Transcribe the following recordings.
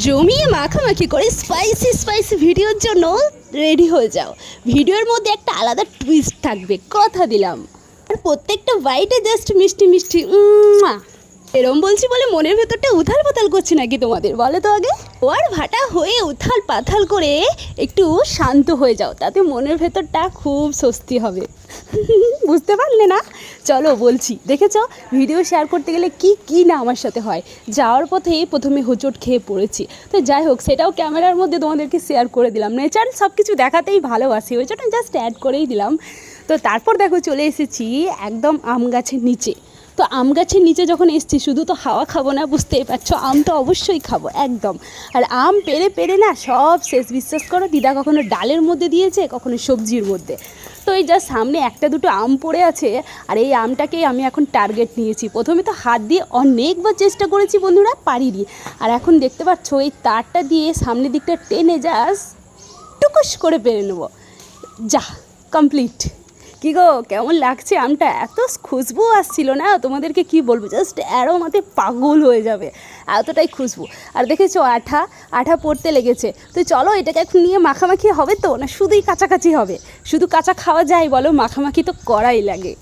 জমিয়ে মাখামাখি করে স্পাইসি স্পাইসি ভিডিওর জন্য রেডি হয়ে যাও। ভিডিওর মধ্যে একটা আলাদা টুইস্ট থাকবে, কথা দিলাম। আর প্রত্যেকটা বাইটে জাস্ট মিষ্টি মিষ্টি। এরম বলছি বলে মনের ভেতরটা উথাল পাতাল করছে নাকি তোমাদের, বলো তো আগে? ওয়ার ভাটা হয়ে উথাল পাথাল করে একটু শান্ত হয়ে যাও, তাতে মনের ভেতরটা খুব স্বস্তি হবে। বুঝতে পারলে না? চলো বলছি, দেখেছ? ভিডিও শেয়ার করতে গেলে কি কি না আমার সাথে হয়? যাওয়ার পথে প্রথমে হোঁচট খেয়ে পড়েছি। তো যাই হোক, সেটাও ক্যামেরার মধ্যে তোমাদেরকে শেয়ার করে দিলাম। নেচার সব কিছু দেখাতেই ভালোবাসি, ওই জন্য জাস্ট অ্যাড করেই দিলাম। তো তারপর দেখো, চলে এসেছি একদম আম গাছের নিচে। তো আম গাছের নিচে যখন এসছি, শুধু তো হাওয়া খাব না, বুঝতেই পারছ? আম তো অবশ্যই খাব, একদম। আর আম পেরে পেরে না সব শেষ বিশ্বাস করো, দিদা কখনো ডালের মধ্যে দিয়েছে, কখনো সবজির মধ্যে। তো এই যা সামনে একটা দুটো আম পড়ে আছে, আর এই আমটাকেই আমি এখন টার্গেট নিয়েছি। প্রথমে তো হাত দিয়ে অনেকবার চেষ্টা করেছি বন্ধুরা, পারিনি। আর এখন দেখতে পাচ্ছ, এই তারটা দিয়ে সামনের দিকটা টেনে যাস টুকুস করে পেরে নেব। যা কমপ্লিট কি গো, কেমন লাগছে আমটা? এত খুশবু আসছিল না? তোমাদেরকে কি বলব? জাস্ট অ্যারোমাতে পাগল হয়ে যাবে। এতটাই খুশবু। আর দেখেছ, আঠা আঠা পড়তে লেগেছে। তো চলো, এটাকে এখন নিয়ে মাখামাখি হবে তো? না শুধুই কাছাকাছি হবে? শুধু কাঁচা খাওয়া যায় বলো, মাখামাখি তো করাই লাগে।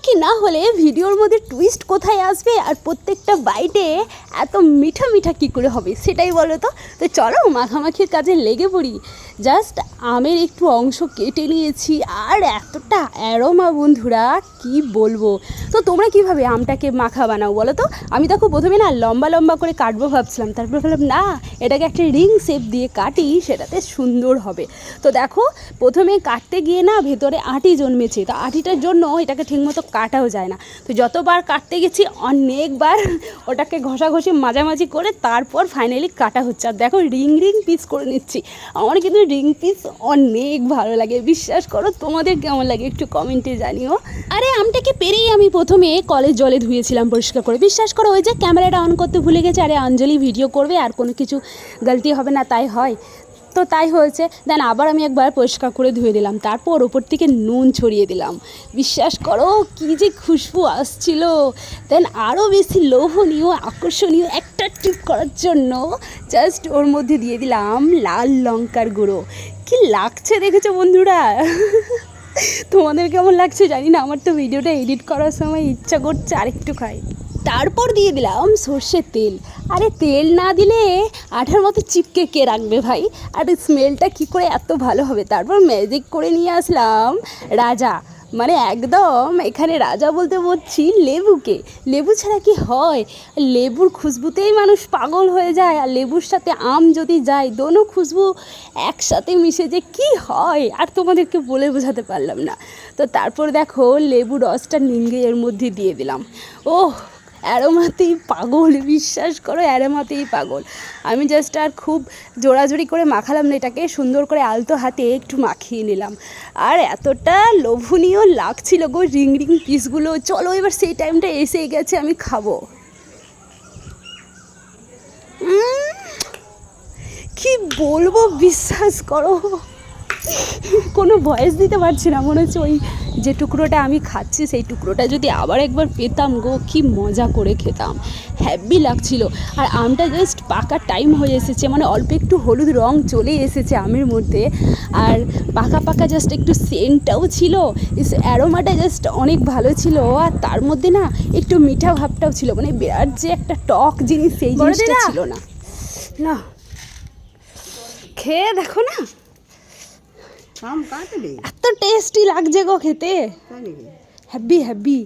মাখামাখি না হলে ভিডিওর মধ্যে টুইস্ট কোথায় আসবে আর প্রত্যেকটা বাইটে এত মিঠা মিঠা কী করে হবে সেটাই বলো তো? তো চলো মাখামাখির কাজে লেগে পড়ি। জাস্ট আমের একটু অংশ কেটে নিয়েছি আর এতটা অ্যারোমা বন্ধুরা, কি বলব? তো তোমরা কীভাবে আমটাকে মাখা বানাও বলো তো? আমি দেখো প্রথমে না লম্বা লম্বা করে কাটবো ভাবছিলাম, তারপরে ভাবলাম না, এটাকে একটা রিং শেপ দিয়ে কাটি সেটাতে সুন্দর হবে। তো দেখো, প্রথমে কাটতে গিয়ে না ভেতরে আটি জন্মেছে, তো আটিটার জন্য এটাকে ঠিকমতো কাটাও যায় না। তো যতবার কাটতে গেছি, অনেকবার ওটাকে ঘষাঘষি, মাঝামাঝি করে তারপর ফাইনালি কাটা হচ্ছে। আর দেখো রিং রিং পিস করে নিচ্ছি। আমার কিন্তু রিং পিস অনেক ভালো লাগে। বিশ্বাস করো, তোমাদের কেমন লাগে একটু কমেন্টে জানিও। আরে আমটাকে পেরেই আমি প্রথমে কলের জলে ধুয়েছিলাম পরিষ্কার করে। বিশ্বাস করো, ওই যে ক্যামেরাটা অন করতে ভুলে গেছে, আরে অঞ্জলি ভিডিও করবে, আর কোনো কিছু গলতি হবে না, তাই হয়। তো তাই হয়েছে। দেন আবার আমি একবার পরিষ্কার করে ধুয়ে দিলাম। তারপর ওপর থেকে নুন ছড়িয়ে দিলাম। বিশ্বাস করো, কী যে খুশবু আসছিল। দেন আরও বেশি লোভনীয়, আকর্ষণীয় একটা টিপ করার জন্য জাস্ট ওর মধ্যে দিয়ে দিলাম লাল লঙ্কার গুঁড়ো। কি লাগছে দেখেছ বন্ধুরা? তোমাদের কেমন লাগছে জানি না। আমার তো ভিডিওটা এডিট করার সময় ইচ্ছা করছে আরেকটু খাই। তারপর দিয়ে দিলাম সর্ষের তেল। আরে তেল না দিলে আঠার মতো চিপকে কে রাখবে ভাই? আর স্মেলটা কি করে এত ভালো হবে? তারপর ম্যাজিক করে নিয়ে আসলাম রাজা। মানে একদম এখানে রাজা বলতে বলছি লেবুকে। লেবু ছাড়া কি হয়? লেবুর খুশবুতেই মানুষ পাগল হয়ে যায়, আর লেবুর সাথে আম যদি যায়, দোনো খুশবু একসাথে মিশে যে কি হয়? আর তোমাদেরকে বলে বোঝাতে পারলাম না। তো তারপর দেখো লেবু রসটা নিঙ্গে এর মধ্যে দিয়ে দিলাম। ওহ! অ্যারোমাতেই পাগল, বিশ্বাস করো, অ্যারোমাতেই পাগল। আমি জাস্ট আর খুব জোড়াজোড়ি করে মাখালাম না এটাকে, সুন্দর করে আলতো হাতে একটু মাখিয়ে নিলাম। আর এতটা লোভনীয় লাগছিল গো রিং রিং পিসগুলো। চলো এবার সেই টাইমটা এসে গেছে, আমি খাব। কি বলব, বিশ্বাস করো। কোনো ভয়েস দিতে পারছি না, মনে হচ্ছে ওই যে টুকরোটা আমি খাচ্ছি সেই টুকরোটা যদি আবার একবার পেতাম গো কি মজা করে খেতাম। হ্যাপি লাগছিল। আর আমটা জাস্ট পাকার টাইম হয়ে এসেছে মানে অল্প একটু হলুদ রং চলে এসেছে আমের মধ্যে। আর পাকা পাকা জাস্ট একটু সেন্টটাও ছিল। অ্যারোমাটা জাস্ট অনেক ভালো ছিল। আর তার মধ্যে না একটু মিঠা ভাবটাও ছিল। মানে বিরাট যে একটা টক জিনিস সেই জিনিসটা। ছিল না। না। খেয়ে দেখো না। এত টেস্টি লাগছে গো খেতে। হ্যাপি হ্যাপি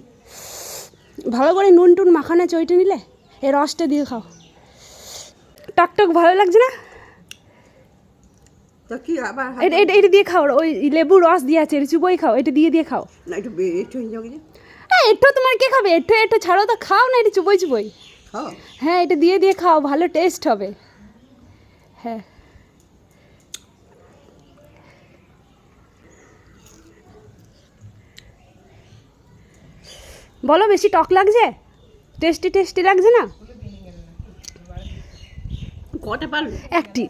ভালো করে নুন টুন মাখানা চইটে নিলে এই রসটা দিয়ে খাও। টক টক ভালো লাগছে না? তো কি আবার এটা দিয়ে খাও ওই লেবু রস দিয়ে আছে এটা চুবই খাও এটা দিয়ে দিয়ে খাও। না একটু একটু হ্যাঁ একটু তোমার কে খাবে? ছাড়ো তো খাও না এটা চুবই চুবই খাও? হ্যাঁ এটা দিয়ে দিয়ে খাও ভালো টেস্ট হবে। হ্যাঁ। বলো বেশি টক লাগছে? টেস্টি টেস্টি লাগছে না? কটা একটি।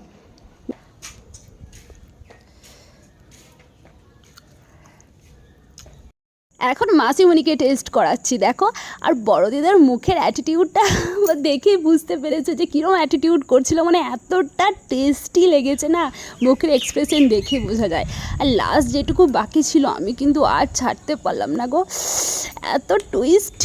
এখন মাসিমণিকে টেস্ট করাচ্ছি দেখো। আর বড় দিদার মুখের অ্যাটিটিউডটা তোমরা দেখে বুঝতে পেরেছ যে কীরকম অ্যাটিটিউড করছিল। মানে এতটা টেস্টি লেগেছে না, মুখের এক্সপ্রেশন দেখে বোঝা যায়। আর লাস্ট যেটুকু বাকি ছিল, আমি কিন্তু আর ছাড়তে পারলাম না গো। এত টুইস্ট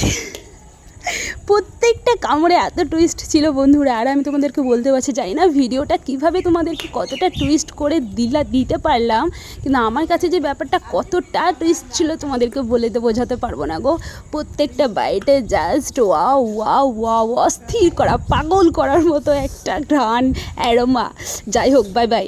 প্রত্যেকটা কামড়ে এত টুইস্ট ছিল বন্ধুরা, আর আমি তোমাদেরকে বলতে পারছি, জানি না ভিডিওটা কীভাবে তোমাদেরকে কতটা টুইস্ট করে দিলা, দিতে পারলাম, কিন্তু আমার কাছে যে ব্যাপারটা কতটা টুইস্ট ছিল তোমাদেরকে বলে তো বোঝাতে পারব না গো। প্রত্যেকটা বাইটে জাস্ট ওয়া ওয়া ওয়া অস্থির করা, পাগল করার মতো একটা ঘ্রাণ অ্যারোমা যাই হোক বাই বাই